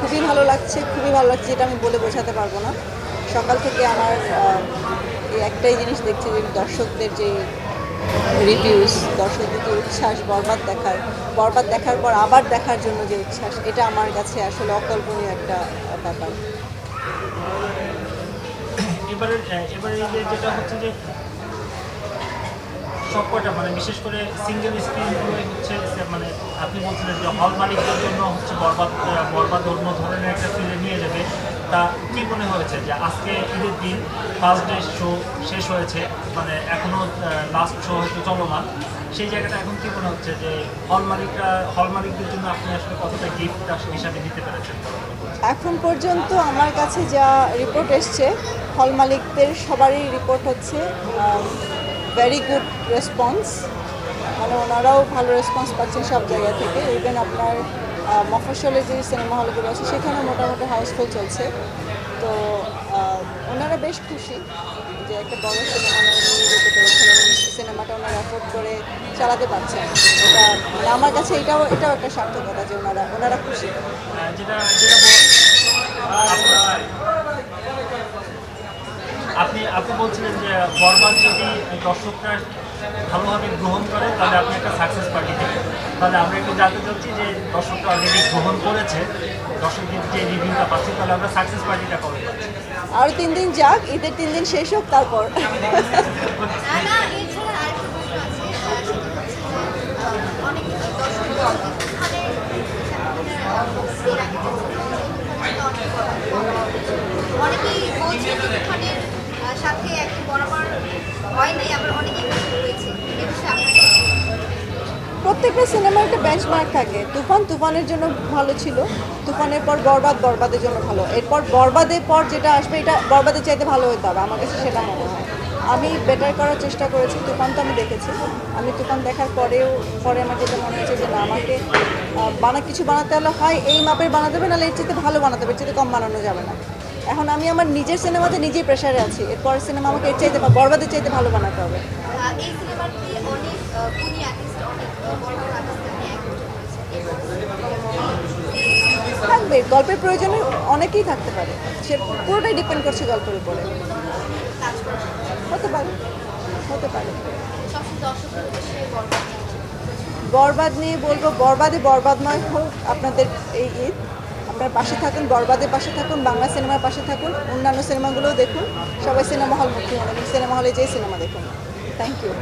খুবই ভালো লাগছে, খুবই ভালো লাগছে যেটা আমি বলে বোঝাতে পারব না। সকাল থেকে আমার একটাই জিনিস দেখছি যে দর্শকদের যে রিভিউস দর্শকদের যে উচ্ছ্বাস বরবাদ দেখার বরবাদ দেখার পর আবার দেখার জন্য যে উচ্ছ্বাস, এটা আমার কাছে আসলে অকল্পনীয় একটা ব্যাপার। এবারে এবারে যেটা হচ্ছে যে সবকটা মানে বিশেষ করে সিঙ্গেল স্ক্রিনগুলোই হচ্ছে মানে আপনি বলছিলেন যে হল মালিকদের জন্য হচ্ছে বরবাদ বরবাদ অন্য ধরনের একটা ফিলে নিয়ে যাবে। তা কি মনে হয়েছে যে আজকে ঈদের দিন ফার্স্ট ডে শো শেষ হয়েছে মানে এখনও লাস্ট শো হয়তো চলমান। সেই জায়গাটা এখন কি মনে হচ্ছে যে হল মালিকরা হল মালিকদের জন্য আপনি আসলে কতটা গিফট হিসাবে দিতে পেরেছেন? এখন পর্যন্ত আমার কাছে যা রিপোর্ট এসছে হল মালিকদের সবারই রিপোর্ট হচ্ছে ভেরি গুড রেসপন্স মানে ওনারাও ভালো রেসপন্স পাচ্ছেন সব জায়গা থেকে। ইভেন আপনার আহ, মফস্বলে যে সিনেমা হলগুলো আছে সেখানে মোটামুটি হাউসফুল চলছে। তো ওনারা বেশ খুশি যে একটা বড় সিনেমা সিনেমাটা ওনারা অ্যাফোর্ড করে চালাতে পারছেন। এটা মানে আমার কাছে এটাও এটাও একটা সার্থকতা যে ওনারা ওনারা খুশি। যেটা যেটা বল- আপনার- আপনি আপনি বরবাদ যদি দর্শকরা ভালোভাবে গ্রহণ করে তাহলে আপনি একটা সাকসেস পার্টি দেবেন তাহলে আমরা একটু জানতে চাচ্ছি যে দর্শকরা অলরেডি গ্রহণ করেছে দর্শকদের যে রিভিউটা পাচ্ছি তাহলে আমরা সাকসেস পার্টিটা কবে পাচ্ছি আর তিন দিন যাক ঈদের তিন দিন শেষ হোক তারপর না, না, এছাড়া আরেকটা প্রশ্ন আছে। আহ, সেটা হচ্ছে যে, আহ, অনেক দর্শক ওখানে এর আগে যে সিনেমা হল, অনেকেই বলছে যে তুফানের আহ, সাথে একটু বরাবর প্রত্যেকটা সিনেমার একটা বেঞ্চমার্ক থাকে। তুফান তুফানের জন্য ভালো ছিল। তুফানের পর বরবাদ, বরবাদের জন্য ভালো। এরপর বরবাদের পর যেটা আসবে, এটা বরবাদের চাইতে ভালো হতে হবে। আমার কাছে সেটা মনে হয়। আমি বেটার করার চেষ্টা করেছি। তুফান তো আমি দেখেছি। আমি তুফান দেখার পরেও, পরে আমার যেটা মনে হচ্ছে যে না, আমাকে বানা, কিছু বানাতে হলে হয়, এই মাপের বানাতে হবে, নাহলে এর চেয়ে ভালো বানাতে হবে। এর চেয়ে কম বানানো যাবে না। এখন আমি আমার নিজের সিনেমাতে নিজেই প্রেশারে আছি। এরপর সিনেমা আমাকে এর চাইতে বরবাদের চাইতে ভালো বানাতে হবে। থাকবে গল্পের প্রয়োজনে অনেকেই থাকতে পারে। সে পুরোটাই ডিপেন্ড করছে গল্পের উপরে। হতে পারে হতে পারে। বরবাদ নিয়ে বলব বরবাদে বরবাদ নয় হোক আপনাদের এই ঈদ। আপনার পাশে থাকুন বরবাদের পাশে থাকুন, বাংলা সিনেমার পাশে থাকুন, অন্যান্য সিনেমাগুলোও দেখুন। সবাই সিনেমা হল মুক্তি মনে সিনেমা হলে যেয়ে সিনেমা দেখুন। Thank you